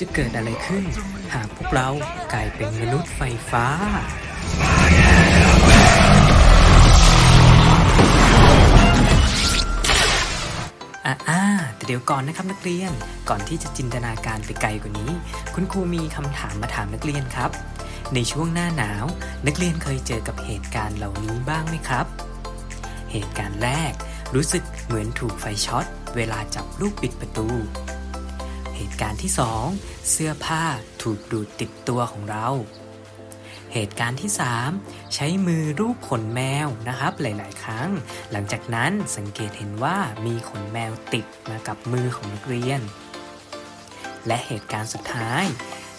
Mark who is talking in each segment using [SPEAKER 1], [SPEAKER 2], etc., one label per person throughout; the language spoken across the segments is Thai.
[SPEAKER 1] จะเกิดอะไรขึ้น หากพวกเรากลายเป็นมนุษย์ไฟฟ้า อ่าแต่เดี๋ยวก่อนนะครับนักเรียน ก่อนที่จะจินตนาการไปไกลกว่านี้ คุณครูมีคำถามมาถามนักเรียนครับ ในช่วงหน้าหนาว นักเรียนเคยเจอกับเหตุการณ์เหล่านี้บ้างไหมครับ เหตุการณ์แรก รู้สึกเหมือนถูกไฟช็อต เวลาจับลูกปิดประตู เหตุการณ์ที่ 2 เสื้อผ้าถูกดูดติดตัวของเรา เหตุการณ์ที่ 3 ใช้มือรูปขนแมวนะครับ หลาย ๆ ครั้ง หลังจากนั้นสังเกตเห็นว่ามีขนแมวติดมากับมือของนักเรียน และเหตุการณ์สุดท้าย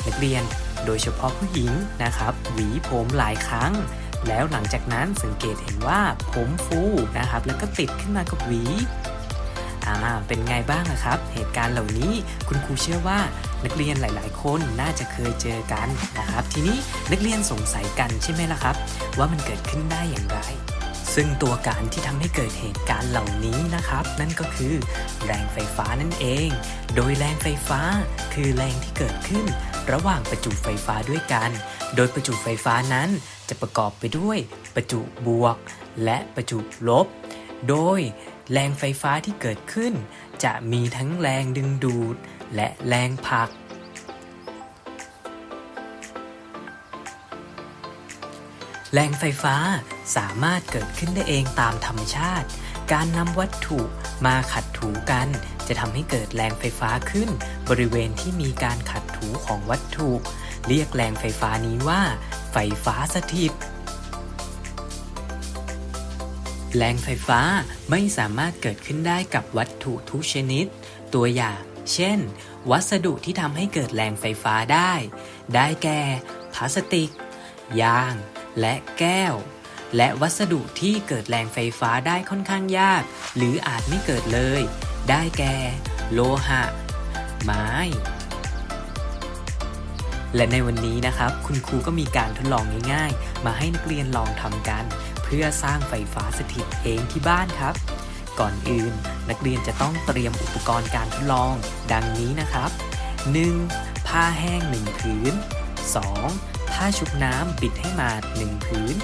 [SPEAKER 1] นักเรียนโดยเฉพาะผู้หญิงนะครับ หวีผมหลายครั้งแล้วหลังจากนั้นสังเกตเห็นว่าผมฟูนะครับ แล้วก็ติดขึ้นมากับหวี อ่าเป็นไงบ้างอะครับ เหตุการณ์เหล่านี้คุณครูเชื่อว่านักเรียนหลาย ๆ คนน่าจะเคยเจอกันนะครับ ทีนี้นักเรียนสงสัยกันใช่ไหมล่ะครับ ว่ามันเกิดขึ้นได้อย่างไร ซึ่งตัวการที่ทำให้เกิดเหตุการณ์เหล่านี้นะครับ นั่นก็คือแรงไฟฟ้านั่นเอง โดยแรงไฟฟ้าคือแรงที่เกิดขึ้น ระหว่างประจุไฟฟ้าด้วยกัน โดยประจุไฟฟ้านั้นจะประกอบไปด้วยประจุบวก และประจุลบ โดย แรงไฟฟ้าที่เกิดขึ้น จะมีทั้งแรงดึงดูด และแรงผลัก แรงไฟฟ้าสามารถเกิดขึ้นได้เองตามธรรมชาติ การนำวัตถุมาขัดถูกัน จะทำให้เกิดแรงไฟฟ้าขึ้น บริเวณที่มีการขัดถูของวัตถุ เรียกแรงไฟฟ้านี้ว่า ไฟฟ้าสถิต แรงไฟฟ้าไม่สามารถเกิดขึ้นได้กับวัตถุทุกชนิด ตัวอย่าง เช่น วัสดุที่ทำให้เกิดแรงไฟฟ้าได้ ได้แก่พลาสติก ยาง และแก้ว และวัสดุที่เกิดแรงไฟฟ้าได้ค่อนข้างยาก หรืออาจไม่เกิดเลย ได้แก่ โลหะ ไม้และในวันนี้นะครับ คุณครูก็มีการทดลองง่ายๆ มาให้นักเรียนลองทำกัน พื่อสร้างไฟฟ้าสถิตเองที่บ้านครับ ก่อนอื่นนักเรียนจะต้องเตรียมอุปกรณ์การทดลอง ดังนี้นะครับ 1. ผ้าแห้ง 1 ผืน 2. ผ้าชุบน้ำปิดให้มาด 1 ผืน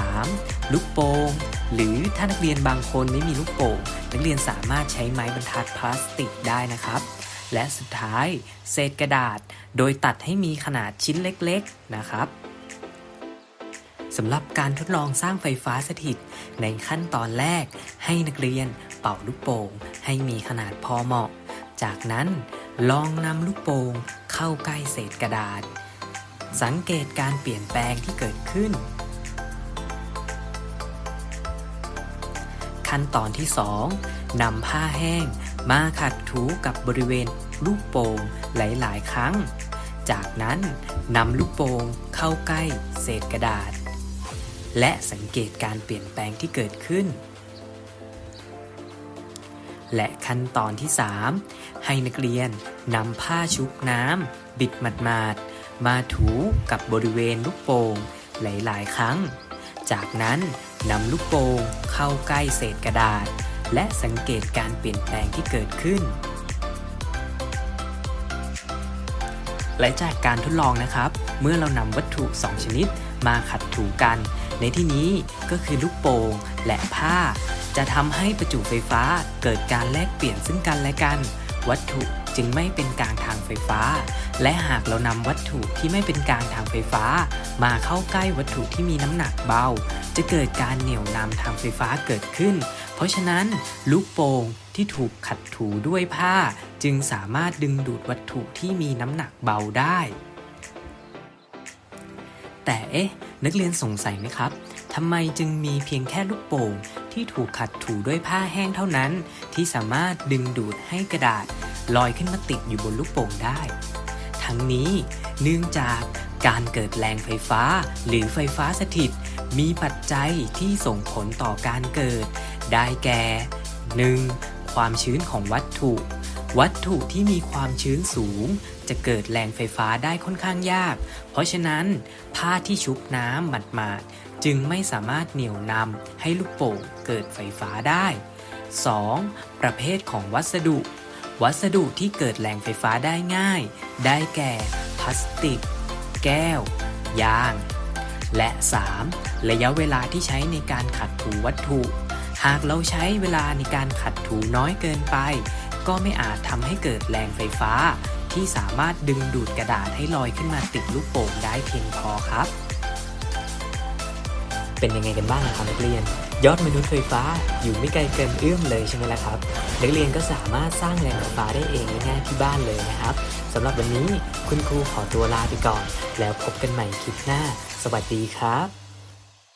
[SPEAKER 1] 3. ลูกโป่งหรือถ้านักเรียนบางคนไม่มีลูกโป่งนักเรียนสามารถใช้ไม้บรรทัดพลาสติกได้นะครับ และสุดท้าย เศษกระดาษ โดยตัดให้มีขนาดชิ้นเล็กๆนะครับ สำหรับการทดลองสร้างไฟฟ้าสถิต ในขั้นตอนแรก ให้นักเรียนเป่าลูกโป่งให้มีขนาดพอเหมาะ จากนั้นลองนำลูกโป่งเข้าใกล้เศษกระดาษ สังเกตการเปลี่ยนแปลงที่เกิดขึ้น ขั้นตอนที่ 2นำผ้าแห้งมาขัดถูกับบริเวณลูกโป่งหลาย ๆ ครั้ง จากนั้นนำลูกโป่งเข้าใกล้เศษกระดาษ และสังเกตการเปลี่ยนแปลงที่เกิดขึ้น และขั้นตอนที่ 3 ให้นักเรียนนำผ้าชุบน้ำบิดหมาดๆมาถูกับบริเวณลูกโป่งหลายๆ ครั้ง จากนั้นนำลูกโป่งเข้าใกล้เศษกระดาษ และสังเกตการเปลี่ยนแปลงที่เกิดขึ้น และจากการทดลองนะครับ เมื่อเรานำวัตถุ 2 ชนิด มาขัดถูกัน ในที่นี้ก็คือลูกโป่งและผ้า จะทำให้ประจุไฟฟ้าเกิดการแลกเปลี่ยนซึ่งกันและกัน วัตถุจึงไม่เป็นกลางทางไฟฟ้า และหากเรานำวัตถุที่ไม่เป็นกลางทางไฟฟ้า มาเข้าใกล้วัตถุที่มีน้ำหนักเบา จะเกิดการเหนี่ยวนำทางไฟฟ้าเกิดขึ้น เพราะฉะนั้นลูกโป่งที่ถูกขัดถูด้วยผ้า จึงสามารถดึงดูดวัตถุที่มีน้ำหนักเบาได้ แต่เอ๊ะนักเรียนสงสัยไหมครับทำไมจึงมีเพียงแค่ลูกโป่งที่ถูกขัดถูด้วยผ้าแห้งเท่านั้น ที่สามารถดึงดูดให้กระดาษลอยขึ้นมาติดอยู่บนลูกโป่งได้ ทั้งนี้เนื่องจากการเกิดแรงไฟฟ้าหรือไฟฟ้าสถิต มีปัจจัยที่ส่งผลต่อการเกิด ได้แก่ 1. ความชื้นของวัตถุ วัตถุที่มีความชื้นสูง จะเกิดแรงไฟฟ้าได้ค่อนข้างยาก เพราะฉะนั้น ผ้าที่ชุบน้ำหมาดๆจึงไม่สามารถเหนี่ยวนำให้ลูกโป่งเกิดไฟฟ้าได้ 2. ประเภทของวัสดุ วัสดุที่เกิดแรงไฟฟ้าได้ง่าย ได้แก่พลาสติก แก้ว ยาง และ 3. ระยะเวลาที่ใช้ในการขัดถูวัตถุ หากเราใช้เวลาในการขัดถูน้อยเกินไป ก็ไม่อาจทำให้เกิดแรงไฟฟ้า ที่สามารถดึงดูดกระดาษให้ลอยขึ้นมาติดลูกโป่งได้เพียงพอครับ เป็นยังไงกันบ้างครับนักเรียน ยอดมนุษย์ไฟฟ้าอยู่ไม่ไกลเกินเอื้อมเลยใช่ไหมล่ะครับนักเรียนก็สามารถสร้างแรงไฟฟ้าได้เองง่ายๆที่บ้านเลยนะครับสำหรับวันนี้คุณครูขอตัวลาไปก่อน แล้วพบกันใหม่คลิปหน้า สวัสดีครับ